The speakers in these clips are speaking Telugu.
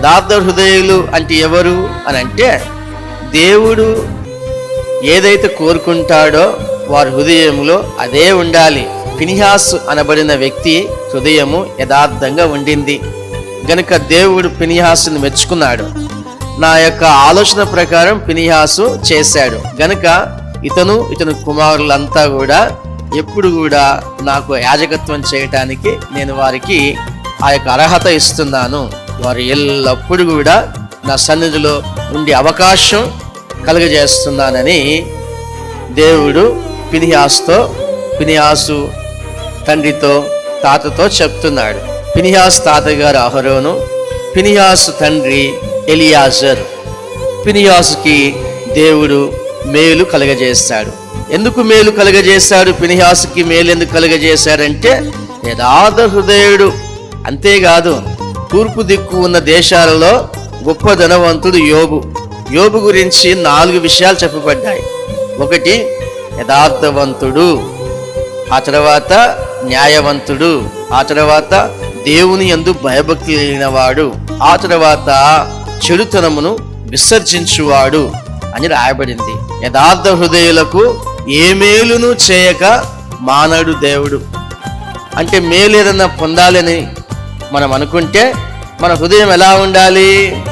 యథార్థ హృదయులు అంటే ఎవరు అని అంటే దేవుడు ఏదైతే కోరుకుంటాడో వారి హృదయంలో అదే ఉండాలి. పినిహాస్ అనబడిన వ్యక్తి హృదయము యథార్థంగా ఉండింది. గనుక దేవుడు పినిహాసుని మెచ్చుకున్నాడు. నా యొక్క ఆలోచన ప్రకారం పినిహాసు చేశాడు. గనుక ఇతను ఇతను కుమారులంతా కూడా ఎప్పుడు కూడా నాకు యాజకత్వం చేయటానికి నేను వారికి ఆ యొక్క అర్హత ఇస్తున్నాను. వారు ఎల్లప్పుడూ కూడా నా సన్నిధిలో ఉండే అవకాశం కలుగజేస్తున్నానని దేవుడు పినిహాస్తో పినిహాసు తండ్రితో తాతతో చెప్తున్నాడు. పినిహాస్ తాతగారు అహరోను పినిహాసు తండ్రి ఎలియాజర్. పినిహాసుకి దేవుడు మేలు కలగజేస్తాడు. ఎందుకు మేలు కలగజేశాడు? పినిహాసుకి మేలు ఎందుకు కలగజేశాడంటే యథార్థ హృదయుడు. అంతేకాదు తూర్పు దిక్కు ఉన్న దేశాలలో గొప్ప ధనవంతుడు యోబు. యోబు గురించి నాలుగు విషయాలు చెప్పబడ్డాయి. ఒకటి యథార్థవంతుడు. ఆ తర్వాత న్యాయవంతుడు. ఆ తర్వాత దేవుని యందు భయభక్తి కలిగినవాడు ఆ తర్వాత చెడుతనమును విసర్జించువాడు అని రాయబడింది. యథార్థ హృదయులకు ఏ మేలును చేయక మానడు దేవుడు. అంటే మేలు ఏదన్నా పొందాలని మనం అనుకుంటే మన హృదయం ఎలా ఉండాలి?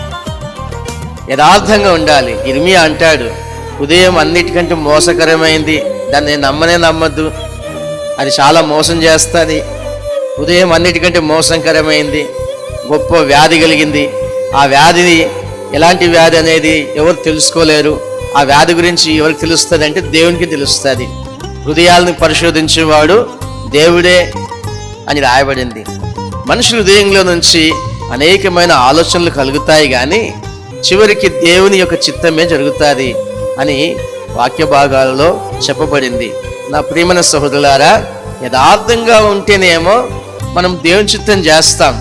యథార్థంగా ఉండాలి. ఇర్మియా అంటాడు హృదయం అన్నిటికంటే మోసకరమైంది. దాన్ని నేను నమ్మనే నమ్మద్దు. అది చాలా మోసం చేస్తుంది. హృదయం అన్నిటికంటే మోసంకరమైంది. గొప్ప వ్యాధి కలిగింది. ఆ వ్యాధిని ఎలాంటి వ్యాధి అనేది ఎవరు తెలుసుకోలేరు. ఆ వ్యాధి గురించి ఎవరికి తెలుస్తుంది అంటే దేవునికి తెలుస్తుంది. హృదయాలను పరిశోధించేవాడు దేవుడే అని రాయబడింది. మనిషి హృదయంలో నుంచి అనేకమైన ఆలోచనలు కలుగుతాయి కానీ చివరికి దేవుని యొక్క చిత్తమే జరుగుతుంది అని వాక్య భాగాలలో చెప్పబడింది. నా ప్రియమైన సహోదరులారా యథార్థంగా ఉంటేనేమో మనం దేవుని చిత్తం చేస్తాం.